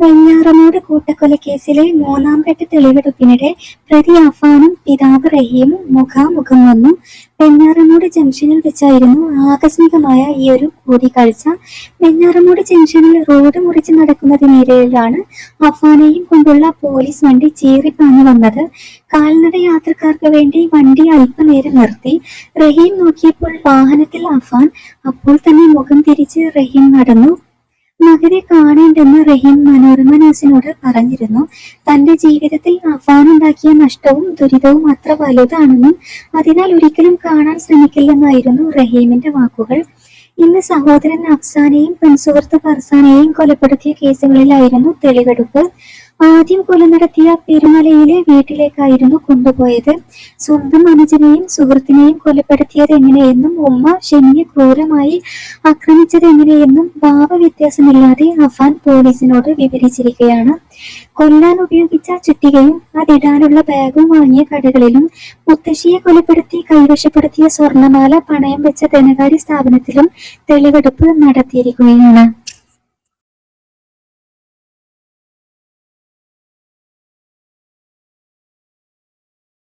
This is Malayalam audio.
വെഞ്ഞാറമൂട് കൂട്ടക്കൊലക്കേസിലെ മൂന്നാം ഘട്ട തെളിവെടുപ്പിനിടെ പ്രതി അഫാനും പിതാവ് റഹീമും മുഖാമുഖം വന്നു. വെഞ്ഞാറമൂട് ജംഗ്ഷനിൽ വെച്ചായിരുന്നു ആകസ്മികമായ ഈ ഒരു കൂടിക്കാഴ്ച. വെഞ്ഞാറമൂട് ജംഗ്ഷനിൽ റോഡ് മുറിച്ച് നടക്കുന്നതിനിടയിലാണ് അഫാനെയും കൊണ്ടുള്ള പോലീസ് വണ്ടി ചീറിപ്പാഞ്ഞു വന്നത്. കാൽനട യാത്രക്കാർക്ക് വേണ്ടി വണ്ടി അല്പനേരം നിർത്തി. റഹീം നോക്കിയപ്പോൾ വാഹനത്തിൽ അഫാൻ അപ്പോൾ തന്നെ മുഖം തിരിച്ച് റഹീം നടന്നു. മകനെ കാണേണ്ടെന്ന് റഹീം മനോരമ ന്യൂസിനോട് പറഞ്ഞിരുന്നു. തന്റെ ജീവിതത്തിൽ അഫാൻ ഉണ്ടാക്കിയ നഷ്ടവും ദുരിതവും അത്ര വലുതാണെന്നും അതിനാൽ ഒരിക്കലും കാണാൻ ശ്രമിക്കില്ലെന്നായിരുന്നു റഹീമിന്റെ വാക്കുകൾ. ഇന്ന് സഹോദരൻ അഫ്സാനെയും പെൺസുഹൃത്ത് ഫർസാനെയും കൊലപ്പെടുത്തിയ കേസുകളിലായിരുന്നു തെളിവെടുപ്പ്. ആദ്യം കൊല നടത്തിയ പെരുമലയിലെ വീട്ടിലേക്കായിരുന്നു കൊണ്ടുപോയത്. സ്വന്തം അനുജനെയും സുഹൃത്തിനെയും കൊലപ്പെടുത്തിയത് എങ്ങനെയെന്നും ഉമ്മ ഷെന്നിയെ ക്രൂരമായി ആക്രമിച്ചത് എങ്ങനെയെന്നും ഭാവ വ്യത്യാസമില്ലാതെ അഫാൻ പോലീസിനോട് വിവരിച്ചിരിക്കുകയാണ്. കൊല്ലാൻ ഉപയോഗിച്ച ചുറ്റികയും അതിടാനുള്ള ബാഗും വാങ്ങിയ കടകളിലും മുത്തശ്ശിയെ കൊലപ്പെടുത്തി കൈവശപ്പെടുത്തിയ സ്വർണമാല പണയം വെച്ച ധനകാര്യ സ്ഥാപനത്തിലും തെളിവെടുപ്പ് നടത്തിയിരിക്കുകയാണ്.